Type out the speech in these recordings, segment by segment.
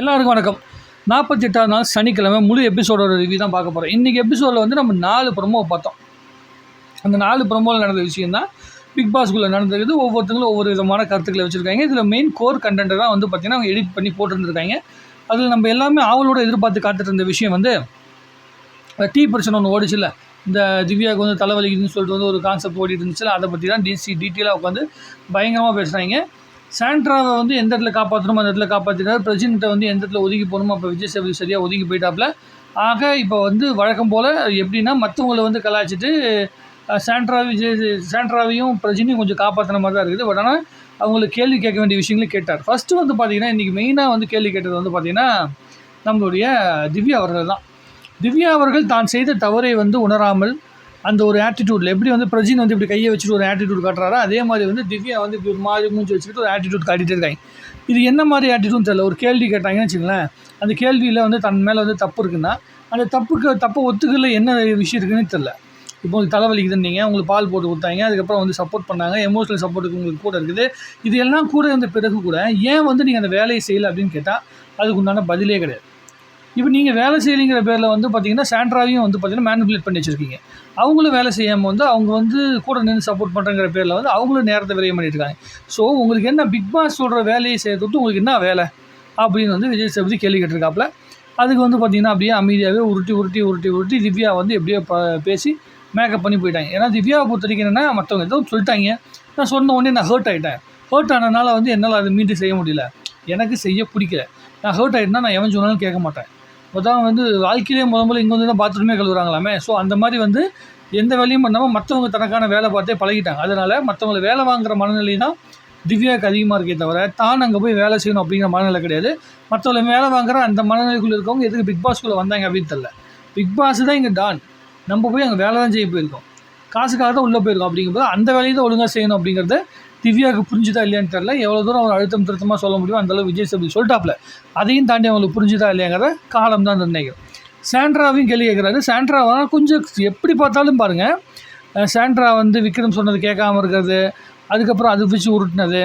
எல்லாருக்கும் வணக்கம். நாற்பத்தெட்டாவது நாள் சனிக்கிழமை முழு எபிசோடோட ரிவ்யூ தான் பார்க்க போகிறோம் இன்றைக்கி எபிசோடில் வந்து நம்ம நாலு ப்ரொமோ பார்த்தோம். அந்த நாலு ப்ரொமோவில் நடந்த விஷயம் தான் பிக் பாஸ்குள்ளே நடந்திருக்குது. ஒவ்வொருத்தங்களும் ஒவ்வொரு விதமான கருத்துக்களை வச்சுருக்காங்க. இதில் மெயின் கோர் கண்டென்ட்டை தான் வந்து பார்த்திங்கன்னா அவங்க எடிட் பண்ணி போட்டுருந்துருக்காங்க. அதில் நம்ம எல்லாமே ஆவலோடு எதிர்பார்த்து காத்துட்டு இருந்த விஷயம் வந்து டீ பிரச்சனை ஒன்று ஓடிச்சுல்ல? இந்த திவ்யாவுக்கு வந்து தலைவலிக்குதுன்னு சொல்லிட்டு வந்து ஒரு கான்செப்ட் ஓடிட்டு இருந்துச்சுல அதை பற்றி தான் டிசி டீட்டெயிலாக உட்காந்து பயங்கரமாக பேசுகிறாங்க சாண்ட்ராவை வந்து எந்த இடத்துல காப்பாற்றணுமோ அந்த இடத்துல காப்பாற்றிட்டார் பிரசிடண்ட்டை வந்து எந்த இடத்துல ஒதுக்கி போகணுமோ அப்போ விஜய் சேதுபதி சரியாக ஒதுக்கி போயிட்டாப்புல ஆக இப்போ வந்து வழக்கம் போல் எப்படின்னா மற்றவங்கள வந்து கலாய்ச்சிட்டு சாண்ட்ரா விஜய் சாண்ட்ராவையும் பிரஜினையும் கொஞ்சம் காப்பாற்றின மாதிரி தான் இருக்குது. பட் ஆனால் அவங்களுக்கு கேள்வி கேட்க வேண்டிய விஷயங்களும் கேட்டார். ஃபஸ்ட்டு வந்து பார்த்தீங்கன்னா இன்றைக்கி மெயினாக வந்து கேள்வி கேட்டது வந்து பார்த்திங்கன்னா நம்மளுடைய திவ்யா அவர்கள் தான். திவ்யா அவர்கள் தான் செய்த தவறை வந்து உணராமல் அந்த ஒரு ஆட்டிடியூடில் எப்படி வந்து பிரஜின் வந்து இப்படி கையை வச்சுட்டு ஒரு ஆட்டிடியூட் காட்டுறாரோ அதே மாதிரி வந்து திவ்யா வந்து இப்படி ஒரு மாதிரி மூஞ்சி வச்சுக்கிட்டு ஒரு ஆட்டிடியூட் காட்டிகிட்டே இருக்காங்க. இது என்ன மாதிரி ஆட்டிடியூட் தெரியல. ஒரு கேள்வி கேட்டாங்கன்னு வச்சுங்களேன் அந்த கேள்வியில் வந்து தன் மேலே வந்து தப்பு இருக்குன்னா அந்த தப்புக்கு தப்பை ஒத்துக்கல என்ன விஷயம் இருக்குன்னு தெரில இப்போ உங்களுக்கு தலைவலிக்குதுன்னு நீங்கள் உங்களுக்கு பால் போட்டு கொடுத்தாங்க அதுக்கப்புறம் வந்து சப்போர்ட் பண்ணாங்க எமோஷனல் சப்போர்ட்டுக்கு உங்களுக்கு கூட இருக்குது. இது எல்லாம் கூட இருந்த பிறகு கூட ஏன் வந்து நீங்கள் அந்த வேலையை செய்யலை அப்படின்னு கேட்டால் அதுக்கு உண்டான பதிலே கிடையாது. இப்போ நீங்கள் வேலை செய்யலைங்கிற பேரில் வந்து பார்த்தீங்கன்னா சாண்ட்ராவையும் வந்து பார்த்தீங்கன்னா மேனிபுலேட் பண்ணி வச்சுருக்கீங்க. அவங்களும் வேலை செய்யாமல் வந்து அவங்க வந்து கூட நின்று சப்போர்ட் பண்ணுறங்கிற பேரில் வந்து அவங்களும் நேரத்தை விரையம் பண்ணியிருக்காங்க ஸோ உங்களுக்கு என்ன பிக் பாஸ் சொல்கிற வேலையை செய்யறது உங்களுக்கு என்ன வேலை? அப்படின்னு வந்து விஜய் சேதுபதி கேள்வி கேட்டிருக்காப்புல. அதுக்கு வந்து பார்த்தீங்கன்னா அப்படியே அமைதியாகவே உருட்டி உருட்டி உருட்டி உருட்டி திவ்யா வந்து எப்படியோ ப பேசி மேக்கப் பண்ணி போயிட்டாங்க. ஏன்னா திவ்யாவை பொறுத்த வரைக்கும் என்னென்னா மற்றவங்க எதுவும் சொல்லிட்டாங்க. நான் சொன்ன உடனே நான் ஹர்ட் ஆகிட்டேன் ஹர்ட் ஆனதுனால வந்து என்னால் அதை மீண்டும் செய்ய முடியல. எனக்கு செய்ய பிடிக்கல. நான் ஹர்ட் ஆகிட்டேன்னா நான் எவன் சொன்னாலும் கேட்க மாட்டேன். மொத்தம் வந்து வாழ்க்கையிலே முத முதல்ல இங்கே வந்து தான் பாத்ரூமே கழுவுறாங்களாமே. ஸோ அந்த மாதிரி வந்து எந்த வேலையும் பண்ணாமல் மற்றவங்க தனக்கான வேலை பார்த்தே பழகிட்டாங்க. அதனால் மற்றவங்களை வேலை வாங்குற மனநிலை தான் திவ்யாவுக்கு அதிகமாக இருக்கே தவிர தான் அங்கே போய் வேலை செய்யணும் அப்படிங்கிற மனநிலை கிடையாது. மற்றவங்களை வேலை வாங்குற அந்த மனநிலைக்குள்ளே இருக்கவங்க எதுக்கு பிக் பாஸ்க்குள்ளே வந்தாங்க அப்படின்னு தெரில பிக் பாஸ் தான் இங்கே டான் நம்ம போய் அங்கே வேலை தான் செய்ய போயிருக்கோம். காசுக்காக தான் உள்ளே போயிருக்கோம் அப்படிங்கும்போது அந்த வேலையை தான் ஒழுங்காக செய்யணும் அப்படிங்கிறது திவ்யாவுக்கு புரிஞ்சுதா இல்லையான்னு தெரில எவ்வளோ தூரம் அவர் அழுத்தம் திருத்தமாக சொல்ல முடியும் அந்தளவு விஜய் சேதுபதி சொல்லிட்டாப்ல. அதையும் தாண்டி அவங்களுக்கு புரிஞ்சுதா இல்லையாங்கிறத காலம் தான் நிர்ணயிக்கும். சாண்ட்ராவையும் கேள்வி கேட்குறாரு. சாண்ட்ராவை? கொஞ்சம் எப்படி பார்த்தாலும் பாருங்கள் சாண்ட்ரா வந்து விக்ரம் சொன்னது கேட்காம இருக்கிறது அதுக்கப்புறம் அது வச்சு உருட்டினது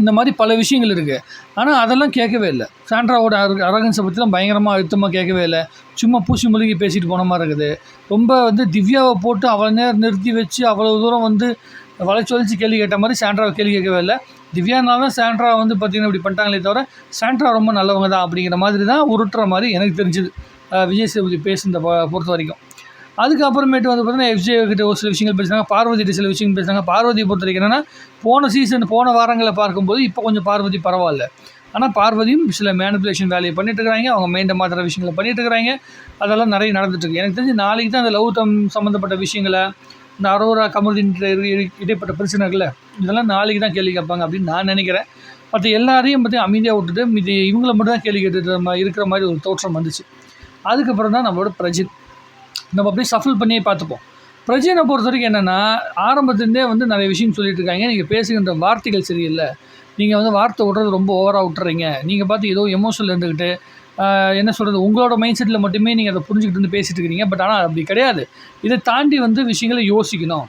இந்த மாதிரி பல விஷயங்கள் இருக்குது ஆனால் அதெல்லாம் கேட்கவே இல்லை. சாண்ட்ராவோட அர அரகன்ஸை பற்றிலாம் பயங்கரமாக அழுத்தமாக கேட்கவே இல்லை. சும்மா பூசி முழுகி பேசிட்டு போன மாதிரி இருக்குது. ரொம்ப வந்து திவ்யாவை போட்டு அவ்வளோ நேரம் நிறுத்தி வச்சு அவ்வளோ தூரம் வந்து வளைச்சு வளைச்சு கேள்வி கேட்ட மாதிரி சாண்ட்ராவை கேள்வி கேட்கவே இல்லை. திவ்யானால தான் சாண்ட்ரா வந்து பார்த்திங்கன்னா இப்படி பண்ணிட்டாங்களே தவிர சாண்ட்ரா ரொம்ப நல்லவங்க தான் அப்படிங்கிற மாதிரி தான் உருட்டுற மாதிரி எனக்கு தெரிஞ்சுது. விஜய் சேதுபதி பேசுனத பொறுத்த வரைக்கும். அதுக்கப்புறமேட்டு வந்து பார்த்தீங்கன்னா எஃப்ஜே கிட்ட ஒரு சில விஷயங்கள் பேசுனாங்க பார்வதிகிட்ட சில விஷயங்கள் பேசுனாங்க. பார்வதியை பொறுத்த வரைக்கும் என்னென்னா போன சீசன் போன வாரங்களை பார்க்கும்போது இப்போ கொஞ்சம் பார்வதி பரவாயில்ல. ஆனால் பார்வதியும் சில மேனிப்புலேஷன் வேலையை பண்ணிட்டு இருக்கிறாங்க. அவங்க மெயின்டைன் மாத்திர விஷயங்களை பண்ணிட்டு இருக்கிறாங்க. அதெல்லாம் நிறைய நடந்துட்டுருக்கு எனக்கு தெரிஞ்சு நாளைக்கு தான் அந்த லவ் தம் சம்மந்தப்பட்ட விஷயங்களை இந்த அரோரா கமருதீன் இடைப்பட்ட பிரச்சனைகள்ல இதெல்லாம் நாளைக்கு தான் கேள்வி கேட்பாங்க அப்படின்னு நான் நினைக்கிறேன். மற்ற எல்லாரையும் பற்றி அமைதியாக விட்டுட்டு இது இவங்கள மட்டும் தான் கேள்வி கேட்டுட்டு நம்ம இருக்கிற மாதிரி ஒரு தோற்றம் வந்துச்சு. அதுக்கப்புறம் தான் நம்மளோட பிரஜின். நம்ம அப்படியே சஃபில் பண்ணியே பார்த்துப்போம். பிரஜினை பொறுத்த வரைக்கும் என்னென்னா ஆரம்பத்துலேருந்தே வந்து நிறைய விஷயம் சொல்லிட்டு இருக்காங்க. நீங்கள் பேசுகின்ற வார்த்தைகள் சரியில்லை. நீங்கள் வந்து வார்த்தை விட்றது ரொம்ப ஓவராக விட்டுறீங்க. நீங்கள் பார்த்து ஏதோ எமோஷனில் இருந்துக்கிட்டு என்ன சொல்கிறது உங்களோட மைண்ட் செட்டில் மட்டுமே நீங்கள் அதை புரிஞ்சுக்கிட்டு வந்து பேசிகிட்டு இருக்கிறீங்க பட் ஆனால் அப்படி கிடையாது. இதை தாண்டி வந்து விஷயங்களை யோசிக்கணும்.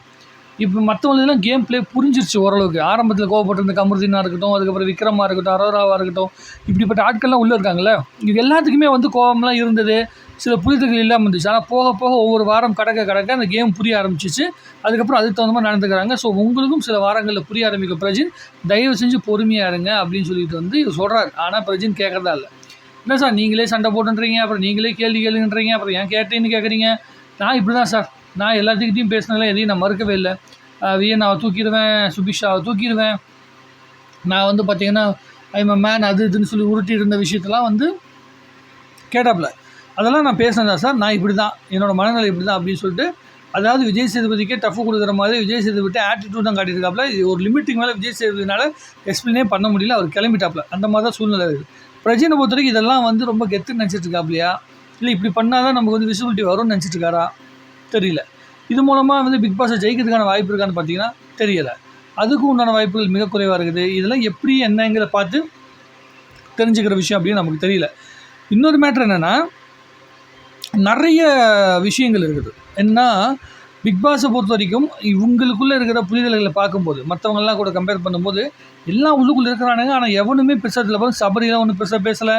இப்போ மற்றவங்களுக்குலாம் கேம் பிளே புரிஞ்சிருச்சு ஓரளவுக்கு. ஆரம்பத்தில் கோவப்பட்டிருந்த கமருதீனாக இருக்கட்டும் அதுக்கப்புறம் விக்ரமாக இருக்கட்டும் அரோராவாக இருக்கட்டும் இப்படிப்பட்ட ஆட்கள்லாம் உள்ளே இருக்காங்கல்ல இது எல்லாத்துக்குமே வந்து கோவம்லாம் இருந்தது. சில புரிதல்கள் இல்லாமல் இருந்துச்சு. ஆனால் போக போக ஒவ்வொரு வாரம் கடக்க கடக்க அந்த கேம் புரிய ஆரம்பிச்சிச்சு. அதுக்கப்புறம் அதுக்கு தகுந்த மாதிரி நடந்துக்கிறாங்க. ஸோ உங்களுக்கும் சில வாரங்களில் புரிய ஆரம்பிக்கும் பிரஜின் தயவு செஞ்சு பொறுமையாக இருங்க அப்படின்னு சொல்லிட்டு வந்து இவர் சொல்கிறார் ஆனால் பிரஜின் கேட்குறதா இல்லை. என்ன சார் நீங்களே சண்டை போட்டுன்றீங்க அப்புறம் நீங்களே கேள்வி கேளுங்கன்றீங்க அப்புறம் ஏன் கேட்டேன்னு கேட்குறீங்க நான் இப்படி தான் சார். நான் எல்லாத்துக்கிட்டையும் பேசினதில் எதையும் நான் மறுக்கவே இல்லை. வியனாவை தூக்கிடுவேன் சுபிஷாவை தூக்கிடுவேன். நான் வந்து பார்த்தீங்கன்னா ஐம் மேன் அது இதுன்னு சொல்லி உருட்டி இருந்த விஷயத்தெல்லாம் வந்து கேட்டாப்புல. அதெல்லாம் நான் பேசினேன் சார்? நான் இப்படி தான் என்னோடய மனநிலை இப்படி தான் அப்படின்னு சொல்லிட்டு அதாவது விஜய் சேதுபதிக்கே டஃப் கொடுக்குற மாதிரி விஜய் சேதுபதி ஆட்டிடியூட் தான் காட்டியிருக்காப்புல. ஒரு லிமிட்டுக்கு மேலே விஜய் சேதுபதினால எக்ஸ்பிளைனே பண்ண முடியல. அவர் கிளம்பிட்டாப்புல. அந்த மாதிரி தான் சூழ்நிலை இருக்குது பிரஜனை பொறுத்த வரைக்கும் இதெல்லாம் வந்து ரொம்ப கெத்துன்னு நினச்சிட்டு இருக்காப்லையா இல்லை இப்படி பண்ணால் தான் நமக்கு வந்து விசிபிலிட்டி வரும்னு நினச்சிட்டு இருக்காரா தெரியல. இது மூலமாக வந்து பிக் பாஸை ஜெயிக்கிறதுக்கான வாய்ப்பு இருக்கான்னு பார்த்தீங்கன்னா தெரியலை. அதுக்கும் உண்டான வாய்ப்புகள் மிக குறைவாக இருக்குது. இதெல்லாம் எப்படி என்னங்கிறத பார்த்து தெரிஞ்சுக்கிற விஷயம் அப்படின்னு நமக்கு தெரியல. இன்னொரு மேட்ரு என்னென்னா நிறைய விஷயங்கள் இருக்குது. ஏன்னா பிக் பாஸை பொறுத்த வரைக்கும் இவங்களுக்குள்ளே இருக்கிற புரிதல்களை பார்க்கும்போது மற்றவங்கெல்லாம் கூட கம்பேர் பண்ணும்போது எல்லாம் உள்ளுக்குள்ளே இருக்கிறானுங்க. ஆனால் எவனுமே பெருசாக போது பார்த்து சபரிலாம் ஒன்றும் பெருசாக பேசலை.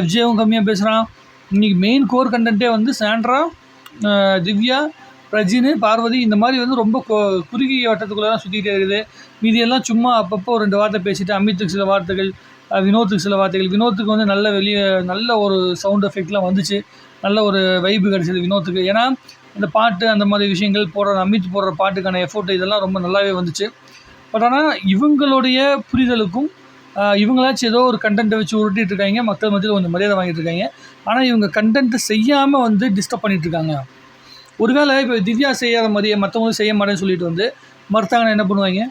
எஃப்ஜேவும் கம்மியாக பேசுகிறான் இன்றைக்கி மெயின் கோர் கண்டென்ட்டே வந்து சாண்ட்ரா திவ்யா பிரஜினு பார்வதி இந்த மாதிரி வந்து ரொம்ப கொ- குறுகிய வட்டத்துக்குள்ளே தான் சுற்றிக்கிட்டே இருக்குது மீதியெல்லாம் சும்மா அப்பப்போ ஒரு ரெண்டு வார்த்தை பேசிட்டு அமித்துக்கு சில வார்த்தைகள் வினோத்துக்கு சில வார்த்தைகள். வினோத்துக்கு வந்து நல்ல வெளியே நல்ல ஒரு சவுண்ட் எஃபெக்ட்லாம் வந்துச்சு. நல்ல ஒரு வைப்பு கிடச்சிது வினோத்துக்கு. ஏன்னா இந்த பாட்டு அந்த மாதிரி விஷயங்கள் போடுற அமித் போடுற பாட்டுக்கான எஃபோர்ட் இதெல்லாம் ரொம்ப நல்லாவே வந்துச்சு. பட் ஆனால் இவங்களுடைய புரிதலுக்கும் இவங்களாச்சும் ஏதோ ஒரு கண்டென்ட்டை வச்சு உருட்டிட்டு இருக்காங்க. மக்கள் மத்தியில் கொஞ்சம் மரியாதை வாங்கிட்டு இருக்காங்க. ஆனால் இவங்க கண்டென்ட்டு செய்யாமல் வந்து டிஸ்டர்ப் பண்ணிட்டு இருக்காங்க. ஒருவேளை இப்போ திவ்யா செய்யாத மாதிரியே மற்றவங்களும் செய்ய மாட்டேன்னு சொல்லிட்டு வந்து மறுத்தாங்கன்னா என்ன பண்ணுவாங்க?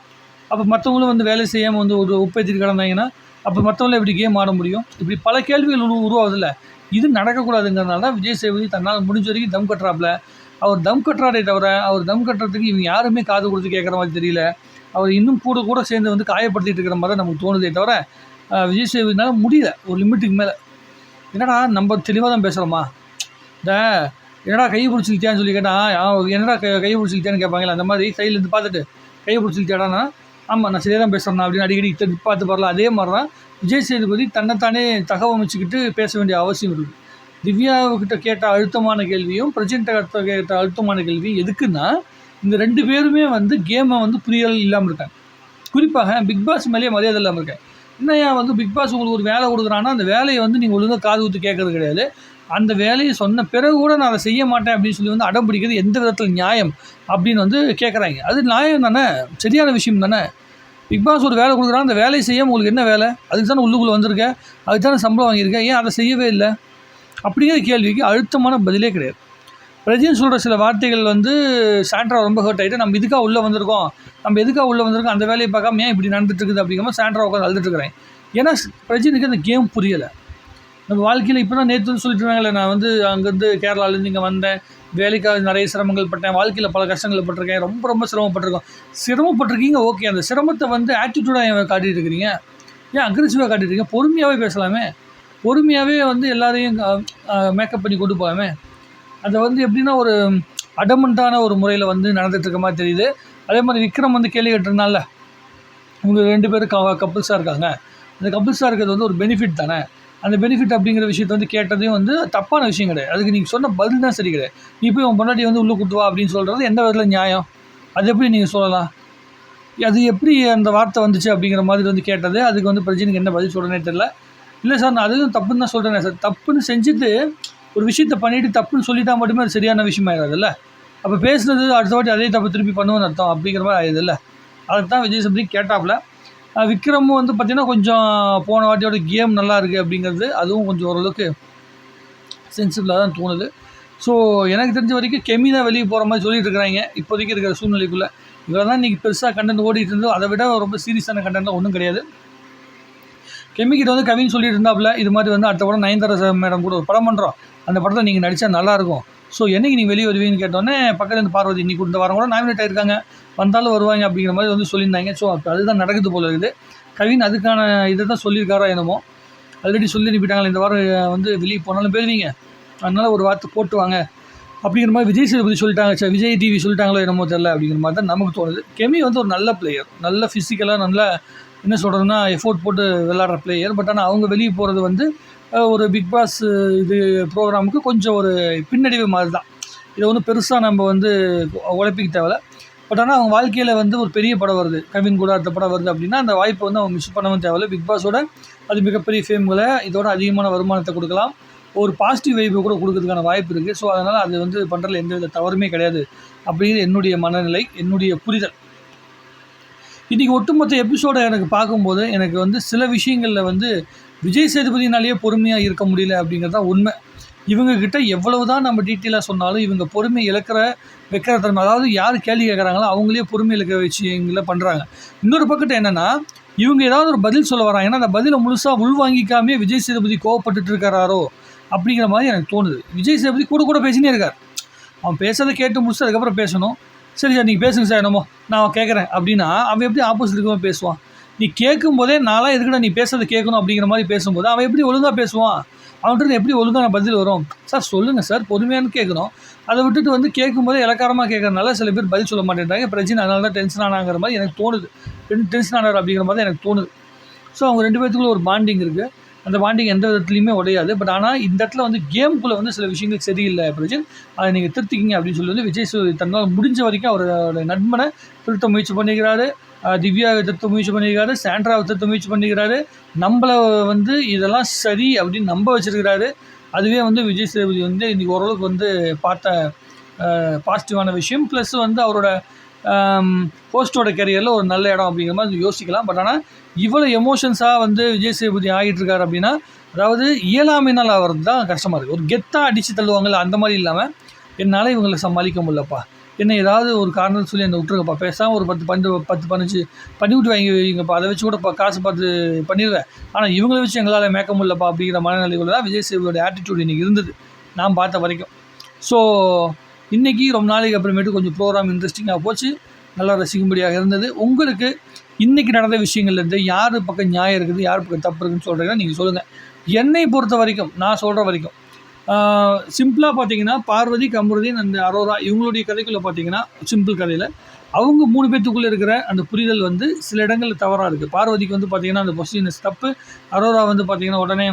அப்போ மற்றவங்களும் வந்து வேலை செய்யாமல் வந்து ஒரு உப்பேத்திட்டு கிடந்தாங்கன்னா அப்போ மற்றவங்களும் எப்படி கேம் ஆட முடியும்? இப்படி பல கேள்விகள் உரு உருவாகுதுல்ல. இது நடக்கக்கூடாதுங்கிறதுனால தான் விஜய் சேவதி தன்னால் முடிஞ்ச வரைக்கும் தம் கட்டுறாப்புல அவர் தம் கட்டுறாரே தவிர அவர் தம் கட்டுறதுக்கு இவங்க யாருமே காது கொடுத்து கேட்குற மாதிரி தெரியல. அவர் இன்னும் கூட கூட சேர்ந்து வந்து காயப்படுத்திட்டு இருக்கிற மாதிரி நமக்கு தோணுதே தவிர விஜய் சேதுபதினால முடியல. ஒரு லிமிட்டுக்கு மேலே. என்னடா நம்ம தெளிவாக தான் பேசுகிறோமா இந்த என்னடா கை பிடிச்சிக்கிட்டியான்னு சொல்லி கேட்டால் என்னடா கை கை பிடிச்சிக்கிட்டியான்னு கேட்பாங்களே அந்த மாதிரி சைட்லேருந்து பார்த்துட்டு கை பிடிச்சிக்கிட்டியாடானா ஆமாம் நான் சரியாக தான் பேசுகிறேன் அப்படின்னு அடிக்கடி பார்த்து வரலாம் அதே மாதிரி தான் விஜய் சேதுபதி தன்னைத்தானே தகவமைச்சுக்கிட்டு பேச வேண்டிய அவசியம் இருக்குது. திவ்யாவுக்கிட்ட கேட்ட அழுத்தமான கேள்வியும் பிரஜெண்ட்ட கிட்ட கேட்ட அழுத்தமான கேள்வியும் எதுக்குன்னா இந்த ரெண்டு பேருமே வந்து கேமை வந்து புரியல் இல்லாமல் இருக்காங்க. குறிப்பாக பிக் பாஸ் மேலேயே மரியாதை இல்லாமல் இருக்கேன் என்னையா வந்து பிக் பாஸ் உங்களுக்கு ஒரு வேலை கொடுக்குறான்னா அந்த வேலையை வந்து நீங்கள் ஒழுங்காக காது ஊற்றி கேட்கறது கிடையாது. அந்த வேலையை சொன்ன பிறகு கூட நான் அதை செய்ய மாட்டேன் அப்படின்னு சொல்லி வந்து அடம் பிடிக்கிறது எந்த விதத்தில் நியாயம் அப்படின்னு வந்து கேட்குறாங்க. அது நியாயம் தானே? சரியான விஷயம் தானே? பிக் பாஸ் ஒரு வேலை கொடுக்குறான் அந்த வேலையை செய்ய உங்களுக்கு என்ன வேலை? அதுக்கு தானே உள்ளுக்குள்ளே வந்திருக்கேன் அதுக்கு தானே சம்பளம் வாங்கியிருக்கேன் ஏன் அதை செய்யவே இல்லை? அப்படிங்கிற கேள்விக்கு அழுத்தமான பதிலே கிடையாது. பிரஜின் சொல்கிற சில வார்த்தைகள் வந்து சாண்ட்ரா ரொம்ப ஹர்ட் ஆகிட்டு நம்ம இதுக்காக உள்ளே வந்திருக்கோம் நம்ம எதுக்காக உள்ளே வந்திருக்கோம் அந்த வேலையை பார்க்காம ஏன் இப்படி நடந்துட்டு இருக்குது அப்படிங்கிற சாண்ட்ரா உட்காந்து அழுதுட்டுருக்கிறேன். ஏன்னா பிரஜினுக்கு அந்த கேம் புரியலை. நம்ம வாழ்க்கையில் இப்போ தான் நேற்று சொல்லிட்டு இருந்தாங்களே நான் வந்து அங்கேருந்து கேரளாலேருந்து இங்கே வந்தேன் வேலைக்காக நிறைய சிரமங்கள் பட்டேன் வாழ்க்கையில் பல கஷ்டங்கள் பட்டிருக்கேன் ரொம்ப ரொம்ப சிரமப்பட்டிருக்கோம். சிரமப்பட்டிருக்கீங்க ஓகே அந்த சிரமத்தை வந்து ஆட்டிடியூடாக ஏன் காட்டிட்டு இருக்கிறீங்க? ஏன் அக்ரெசிவாக காட்டிட்டு இருக்கீங்க? பொறுமையாகவே பேசலாமே. பொறுமையாகவே வந்து எல்லாரையும் மேக்கப் பண்ணி கொண்டு போகாமே அதை வந்து எப்படின்னா ஒரு அடமெண்ட்டான ஒரு முறையில் வந்து நடந்துகிட்ருக்க மாதிரி தெரியுது. அதே மாதிரி விக்ரம் வந்து கேள்வி கேட்டிருந்தால உங்கள் ரெண்டு பேரும் க கப்புள்ஸாக இருக்காங்க. அந்த கப்புள்ஸாக இருக்கிறது வந்து ஒரு பெனிஃபிட் தானே? அந்த பெனிஃபிட் அப்படிங்கிற விஷயத்தை வந்து கேட்டதையும் வந்து தப்பான விஷயம் கிடையாது. அதுக்கு நீங்கள் சொன்ன பதில் தான் சரி கிடையாது. நீ போய் உன் பொண்டாட்டி வந்து உள்ளே கூட்டு வா அப்படின்னு சொல்கிறது எந்த விதத்தில் நியாயம்? அது எப்படி நீங்கள் சொல்லலாம்? அது எப்படி அந்த வார்த்தை வந்துச்சு அப்படிங்கிற மாதிரி வந்து கேட்டது. அதுக்கு வந்து பிரச்சனைக்கு என்ன பதில் சொல்கிறேனே தெரில இல்லை சார் நான் அதுவும் தப்புன்னு தான் சொல்கிறேன் சார். தப்புன்னு செஞ்சுட்டு ஒரு விஷயத்த பண்ணிவிட்டு தப்புன்னு சொல்லிட்டா மட்டுமே அது சரியான விஷயம் ஆயிடாதுல்ல அப்போ பேசுனது அடுத்த வாட்டி அதே தப்பு திருப்பி பண்ணுவேன்னு அர்த்தம் அப்படிங்கிற மாதிரி ஆயிடுதுல்ல? அதுக்கு தான் விஜய் சப்ரி கேட்டாப்புல விக்ரமும் வந்து பார்த்திங்கன்னா கொஞ்சம் போன வாட்டியோட கேம் நல்லா இருக்குது அப்படிங்கிறது அதுவும் கொஞ்சம் ஓரளவுக்கு சென்சிபிளாக தான் தோணுது. ஸோ எனக்கு தெரிஞ்ச வரைக்கும் கெமி தான் வெளியே போகிற மாதிரி சொல்லிட்டு இருக்கிறாங்க இப்போதைக்கு இருக்கிற சூழ்நிலைக்குள்ளே. இவர் தான் இன்றைக்கி பெருசாக கண்டென்ட் ஓடிட்டு இருந்தோம் அதை விட ரொம்ப சீரியஸான கண்டென்ட்லாம் ஒன்றும் கிடையாது. கெமிக்கிட்ட வந்து கவின்னு சொல்லிட்டு இருந்தாப்புல இது மாதிரி வந்து அடுத்த படம் நயன்தாரா மேடம் கூட ஒரு படம் பண்ணுறோம் அந்த படத்தில் நீங்கள் நடித்தா நல்லாயிருக்கும். ஸோ என்னைக்கு நீங்கள் வெளியே வருவீங்கன்னு கேட்டோன்னே பக்கத்தில் இருந்து பார்வதி இன்னைக்கு இந்த வாரம் கூட நாமினேட் ஆயிருக்காங்க. வந்தாலும் வருவாங்க அப்படிங்கிற மாதிரி வந்து சொல்லியிருந்தாங்க. ஸோ அதுதான் நடக்குது போல இருக்குது. கவின் அதுக்கான இதை தான் சொல்லியிருக்காரா என்னமோ. ஆல்ரெடி சொல்லி அனுப்பிட்டாங்களே இந்த வாரம் வந்து வெளியே போனாலும் போயிருவீங்க. அதனால் ஒரு வார்த்தை போட்டு வாங்க. அப்படிங்கிற மாதிரி விஜய் சேதுபதி சொல்லிட்டாங்க சார் விஜய் டிவி சொல்லிட்டாங்களோ என்னமோ தெரில அப்படிங்கிற மாதிரி தான் நமக்கு தோணுது. கெமி வந்து ஒரு நல்ல பிளேயர் நல்ல ஃபிசிக்கலாக நல்ல என்ன சொல்கிறதுனா எஃபோர்ட் போட்டு விளாட்ற பிளேயர் பட் ஆனால் அவங்க வெளியே போகிறது வந்து ஒரு பிக் பாஸ் இது ப்ரோக்ராமுக்கு கொஞ்சம் ஒரு பின்னடைவு மாதிரி தான் இதை வந்து பெருசாக நம்ம வந்து உழைப்பிக்க தேவையில்ல. பட் ஆனால் அவங்க வாழ்க்கையில் வந்து ஒரு பெரிய படம் வருது. கவின் கூட அடுத்த படம் வருது அப்படின்னா அந்த வாய்ப்பை வந்து அவங்க மிஸ் பண்ணவும் தேவையில்ல. பிக் பாஸோட அது மிகப்பெரிய ஃபேம்களை இதோட அதிகமான வருமானத்தை கொடுக்கலாம். ஒரு பாசிட்டிவ் வைப்பை கூட கொடுக்கறதுக்கான வாய்ப்பு இருக்குது ஸோ அதனால் அது வந்து பண்ணுறதுல எந்த வித தவறுமே கிடையாது. அப்படிங்கிறது என்னுடைய மனநிலை என்னுடைய புரிதல். இன்றைக்கி ஒட்டுமொத்த எபிசோடை எனக்கு பார்க்கும்போது எனக்கு வந்து சில விஷயங்களில் வந்து விஜய் சேதுபதினாலேயே பொறுமையாக இருக்க முடியல அப்படிங்கிறது தான் உண்மை. இவங்கக்கிட்ட எவ்வளவு தான் நம்ம டீட்டெயிலாக சொன்னாலும் இவங்க பொறுமை இழக்கிற வைக்கிற தன்மை அதாவது யார் கேள்வி கேட்குறாங்களோ அவங்களே பொறுமை இழக்க வச்சு பண்ணுறாங்க இன்னொரு பக்கத்து என்னென்னா இவங்க ஏதாவது ஒரு பதில் சொல்ல வராங்கன்னா அந்த பதிலை முழுசாக உள்வாங்கிக்காமே விஜய் சேதுபதி கோவப்பட்டுட்டு இருக்கிறாரோ அப்படிங்கிற மாதிரி எனக்கு தோணுது. விஜய் சேதுபதி கூட கூட பேசினே இருக்கார். அவன் பேசுறதை கேட்டு முடிச்சு அதுக்கப்புறம் பேசணும். சரி சார் நீங்கள் பேசுங்க சார் என்னமோ. நான் கேட்குறேன் அப்படின்னா அவன் எப்படி ஆப்போசிட் இருக்கவன் பேசுவான்? நீ கேட்கும் போதே நான்லாம் எதுக்கடா நீ பேசுறதை கேட்கணும் அப்படிங்கிற மாதிரி பேசும்போது அவன் எப்படி ஒழுங்காக பேசுவான்? அவன்கிட்ட எப்படி ஒழுங்கான பதில் வரும்? சார் சொல்லுங்கள் சார் பொறுமையானு கேட்கணும். அதை விட்டுட்டு வந்து கேட்கும்போது இலக்காரமாக கேட்கறனால சில பேர் பதில் சொல்ல மாட்டேன்றாங்க. பிரச்சனை அதனால தான் டென்ஷன் ஆனாங்கிற மாதிரி எனக்கு தோணுது. டென்ஷன் ஆனார் அப்படிங்கிற மாதிரி தான் எனக்கு தோணுது. ஸோ அவங்க ரெண்டு பேர்த்துக்குள்ள ஒரு பாண்டிங் இருக்குது அந்த பாண்டிங் எந்த விதத்துலையுமே உடையாது. பட் ஆனால் இந்த இடத்துல வந்து கேமுக்குள்ளே வந்து சில விஷயங்கள் சரியில்லை பிரஜன். அதை நீங்கள் திருத்திக்கிங்க அப்படின்னு சொல்லி வந்து விஜய் சேதுபதி தன்னால் முடிஞ்ச வரைக்கும் அவரோட நண்பனை திருத்த முயற்சி பண்ணிக்கிறாரு. திவ்யா திவ்யாவை திருத்த முயற்சி பண்ணிக்கிறாரு. சாண்ட்ராவை திருத்த முயற்சி பண்ணிக்கிறாரு. நம்மளை வந்து இதெல்லாம் சரி அப்படின்னு நம்ப வச்சிருக்கிறாரு. அதுவே வந்து விஜய் சேதுபதி வந்து இன்றைக்கி ஓரளவுக்கு வந்து பார்த்த பாசிட்டிவான விஷயம். ப்ளஸ் வந்து அவரோட போஸ்டோட கெரியரில் ஒரு நல்ல இடம் அப்படிங்கிற மாதிரி யோசிக்கலாம். பட் ஆனால் இவ்வளோ எமோஷன்ஸாக வந்து விஜய் சேதுபதி ஆகிட்டு இருக்காரு அப்படின்னா அதாவது இயலாமையினால் ஆகிறது தான் கஷ்டமாக இருக்குது ஒரு கெத்தாக அடித்து தள்ளுவாங்கல்ல அந்த மாதிரி இல்லாமல் என்னால் இவங்களை சமாளிக்க முடியலப்பா. என்ன ஏதாவது ஒரு காரணம் சொல்லி என்னை விட்டுருங்கப்பா. பேசாமல் ஒரு பத்து பன்னெண்டு பத்து பதினஞ்சு பண்ணிவிட்டு வாங்கி வைங்கப்பா. அதை வச்சு கூட காசு பார்த்து பண்ணிடுவேன். ஆனால் இவங்களை வச்சு எங்களால் மேக்க முடியலப்பா அப்படிங்கிற மனநிலைகளில் தான் விஜய் சேவையோட ஆட்டிடியூட் இன்றைக்கி இருந்தது நான் பார்த்த வரைக்கும். ஸோ இன்றைக்கி ரொம்ப நாளைக்கு அப்புறமேட்டு கொஞ்சம் ப்ரோக்ராம் இன்ட்ரெஸ்டிங்காக போச்சு. நல்லா ரசிக்கும்படியாக இருந்தது. உங்களுக்கு இன்றைக்கி நடந்த விஷயங்கள்லேருந்து யார் பக்கம் நியாயம் இருக்குது யார் பக்கம் தப்பு இருக்குதுன்னு சொல்கிறீங்கன்னா நீங்கள் சொல்லுங்கள் என்னை பொறுத்த வரைக்கும் நான் சொல்கிற வரைக்கும் சிம்பிளாக பார்த்தீங்கன்னா பார்வதி கமருதீன் அந்த அரோரா இவங்களுடைய கதைக்குள்ளே பார்த்தீங்கன்னா சிம்பிள் கதையில் அவங்க மூணு பேத்துக்குள்ளே இருக்கிற அந்த புரிதல் வந்து சில இடங்களில் தவறாக இருக்குது பார்வதிக்கு வந்து பார்த்திங்கன்னா அந்த பொசிஷன்ஸ் தப்பு. அரோரா வந்து பார்த்திங்கன்னா உடனே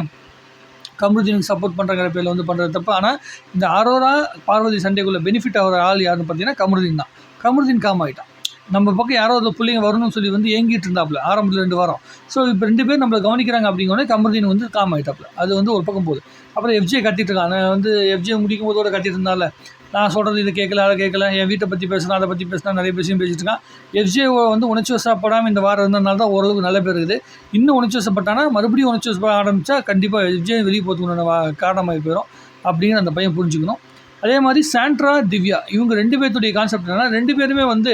கமருதீனுக்கு சப்போர்ட் பண்ணுறங்கிற பேரில் வந்து பண்ணுறது தப்பு. ஆனால் இந்த அரோரா பார்வதி சண்டைக்குள்ளே பெனிஃபிட் ஆகிற ஆள் யாருன்னு பார்த்தீங்கன்னா கமருதீன் தான். கமருதீன் காம் ஆகிட்டான் நம்ம பக்கம் யாரோ ஒரு பிள்ளைங்க வரணும்னு சொல்லி வந்து ஏங்கிட்டு இருந்தாப்புல ஆரம்பத்தில் ரெண்டு வாரம். ஸோ இப்போ ரெண்டு பேர் நம்மளை கவனிக்கிறாங்க அப்படிங்கோடனே கமருதீன் வந்து காம் ஆகிட்டாப்புல அது வந்து ஒரு பக்கம் போகுது. அப்புறம் எஃப்ஜியை கத்திட்டு இருக்கான். நான் வந்து எஃப்ஜியை முடிக்கும் போதோட கட்டிட்டு இருந்தால நான் சொல்கிறது இதை கேட்கல அதை கேட்கல. என் வீட்டை பற்றி பேசினா அதை பற்றி பேசினா நிறைய விஷயம் பேசிட்டு இருக்கான். எஃப்ஜே வந்து உணர்ச்சி வசப்படாமல் இந்த வாரம் இருந்ததுனால தான் ஓரளவுக்கு நல்ல பேர் இருக்குது. இன்னும் உணர்ச்சி வசப்பட்டானா மறுபடியும் உணர்ச்சி வசப்பட ஆரம்பித்தா கண்டிப்பாக எஃப்ஜே வெளியே போகிறதுக்கு வா காரணமாகி போயிடும் அப்படின்னு அந்த பையன் புரிஞ்சுக்கணும். அதே மாதிரி சாண்ட்ரா திவ்யா இவங்க ரெண்டு பேர்த்துடைய கான்செப்ட் என்னன்னா ரெண்டு பேருமே வந்து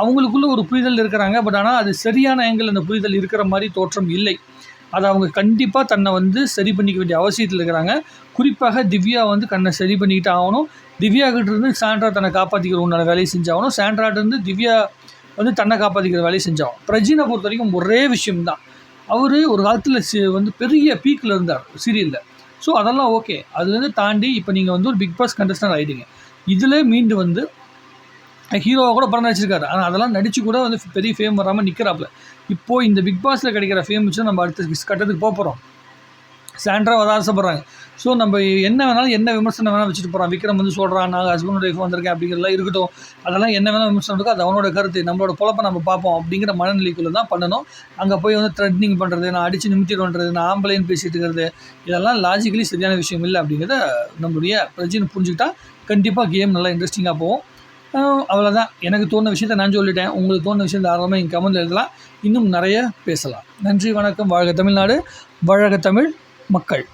அவங்களுக்குள்ள ஒரு புரிதல் இருக்கிறாங்க. பட் ஆனால் அது சரியான ஆங்கிள் அந்த புரிதல் இருக்கிற மாதிரி தோற்றம் இல்லை. அதை அவங்க கண்டிப்பாக தன்னை வந்து சரி பண்ணிக்க வேண்டிய அவசியத்தில் இருக்கிறாங்க. குறிப்பாக திவ்யா வந்து கண்ணை சரி பண்ணிக்கிட்டு ஆகணும். திவ்யா கிட்டேருந்து சாண்ட்ரா தன்னை காப்பாற்றிக்கிற உண்டான வேலையை செஞ்சாகணும். சாண்ட்ராட்டிருந்து திவ்யா வந்து தன்னை காப்பாற்றிக்கிற வேலையை செஞ்சாகும் பிரஜினை பொறுத்த வரைக்கும் ஒரே விஷயம்தான். அவர் ஒரு காலத்தில் வந்து பெரிய பீக்கில் இருந்தார் சீரியலில் ஸோ அதெல்லாம் ஓகே அதுலேருந்து தாண்டி இப்போ நீங்கள் வந்து ஒரு பிக் பாஸ் கண்டஸ்டன்ட் ஆகிட்டீங்க இதில் மீண்டு வந்து ஹீரோவாக கூட படம் நடிச்சிருக்காரு. ஆனால் அதெல்லாம் நடிச்சு கூட வந்து பெரிய ஃபேம் வராமல் நிற்கிறாப்புல இப்போது இந்த பிக் பாஸில் கிடைக்கிற ஃபேம் வச்சு நம்ம அடுத்த கட்டத்துக்கு போக போகிறோம் சாண்ட்ரா வர ஆசைப்பட்றாங்க. ஸோ நம்ம என்ன வேணாலும் என்ன விமர்சனம் வேணால் வச்சுட்டு போகிறோம் விக்ரம் வந்து சொல்கிறான் நான் ஹஸ்பண்ட் ஒய்ஃப் வந்திருக்கேன் அப்படிங்கிறதெல்லாம் இருக்கட்டும். அதெல்லாம் என்ன வேணால் விமர்சனம் இருக்கோ. அது அவனோட கருத்து. நம்மளோட பொழப்பை நம்ம பார்ப்போம் அப்படிங்கிற மனநிலைக்குள்ளே தான் பண்ணணும். அங்கே போய் வந்து த்ரெட்னிங் பண்ணுறது நான் அடித்து நிமித்திடுன்றது நான் ஆம்பளைன்னு பேசிட்டு இருக்கிறது இதெல்லாம் லாஜிக்கலி சரியான விஷயம் இல்லை அப்படிங்கிறத நம்மளுடைய பிரச்சனை புரிஞ்சுக்கிட்டா கண்டிப்பாக கேம் நல்லா இன்ட்ரெஸ்டிங்காக போகும். அவ்வளோதான் எனக்கு தோணுன விஷயத்தை நான் சொல்லிட்டேன். உங்களுக்கு தோணுன விஷயத்தை தாராளமாக எங்கள் கமெண்ட் எழுதலாம். இன்னும் நிறைய பேசலாம். நன்றி வணக்கம். வாழ்க தமிழ்நாடு. வழக தமிழ் மக்கள்.